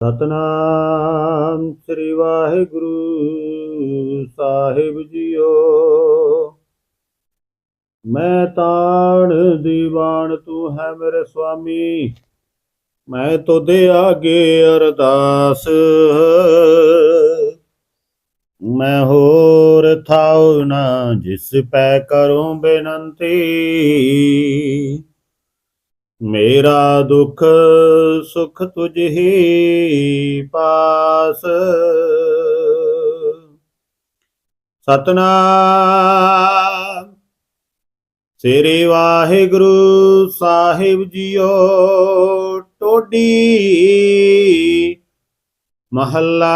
Satnam Shri Waheguru Sahib JIO. ਮੈਂ ਤਾਣ ਦੀਵਾਨ ਤੂੰ ਹੈ ਮੇਰੇ ਸੁਆਮੀ, ਮੈਂ ਤੋਦੇ ਆਗੇ ਅਰਦਾਸ। ਮੈਂ ਹੋਰ ਥਾਉ ਨਾ ਜਿਸ ਪੈ ਕਰੂੰ ਬੇਨੰਤੀ। ਮੇਰਾ ਦੁੱਖ ਸੁਖ ਤੁਝ ਹੀ ਪਾਸ। ਸਤਨਾਮ। ਸ੍ਰੀ ਵਾਹਿਗੁਰੂ ਸਾਹਿਬ ਜੀਓ, ਟੋਡੀ ਮਹੱਲਾ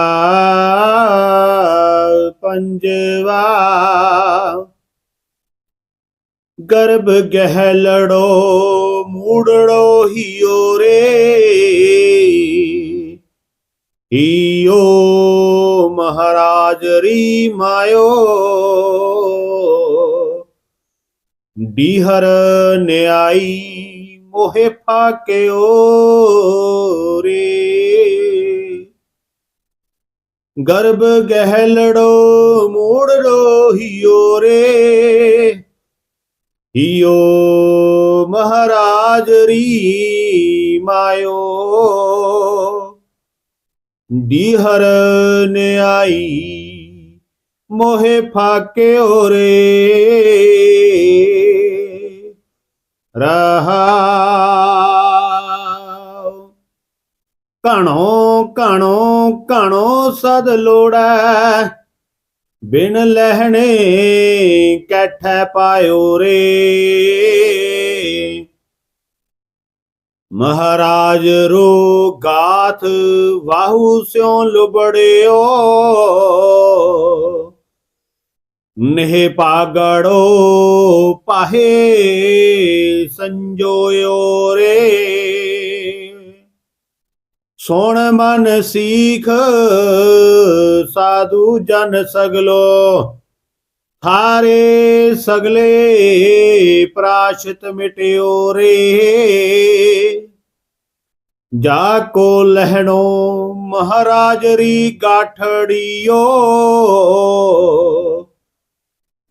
ਪੰਜਵਾ। ਗਰਭ ਗਹਿ ਲੜੋ। ਮੂੜੜੋ ਹੀਓ ਰੇ। ਹੀਓ ਮਹਾਰਾਜ ਰੀ ਮਾਇਓ। ਡੀਹਰ ਨਿਆਈ ਮੋਹਿ ਫਾਕਿਓ ਰੇ। ਗਰਭ ਗਹਿ ਲੜੋ ਮੂੜੜੋ ਹੀਓ ਰੇ। ਹੀਓ ਮਹਾਰਾਜ ਰੀ ਮਾਇਓ ਡੀਹਰ ਨਿਆਈ ਮੋਹਿ ਫਾਕਿਓ ਰੇ ਰਹਾਉ ਕਣੋ ਕਣੋ ਕਣੋ ਸਦ ਲੋੜੈ ਬਿਨ ਲਹਿਣੇ ਕੈਠੈ ਪਾਇਓ ਰੇ ਮਹਾਰਾਜ ਰੋ ਗਾਥ ਵਾਹੂ ਸਿਉ ਲੁਬੜਿਓ। ਨਹਿ ਪਾਗੜੋ ਪਾਹੇ ਸੰਜੋਇਓ ਰੇ। ਸੋਣ ਮਨ ਸੀਖ ਸਾਧੂ ਜਨ ਸਗਲੋ। ਹਾਰੇ ਸਗਲੇ ਪ੍ਰਾਸ਼ਿਤ ਮਿਟਿਓ ਰੇ। ਜਾ ਕੋ ਲਹਿਣੋ ਮਹਾਰਾਜ ਰੀ ਗਾਠੜੀਓ।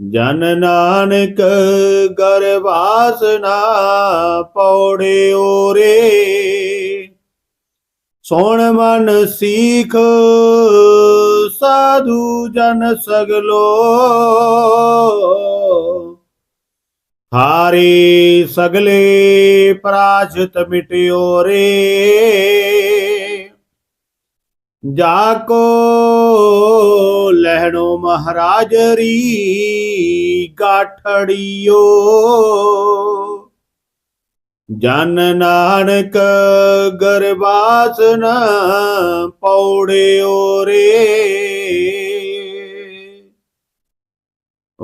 ਜਨ ਨਾਨਕ ਗਰਵਾਸਨਾ ਪੌੜਿਓ ਰੇ। ਸੋਣ ਮਨ ਸੀਖ ਸਾਧੂ ਜਨ ਸਗਲੋ। ਹਾਰੇ ਸਗਲੇ ਪ੍ਰਾਸ਼ਿਤ ਮਿਟਿਓ ਰੇ। ਜਾ ਕੋ ਲਹਿਣੋ ਮਹਾਰਾਜ ਰੀ ਗਾਠੜੀਓ। ਜਨ ਨਾਨਕ ਗਰਬਾਸਨ ਪੌੜਿਓ ਰੇ।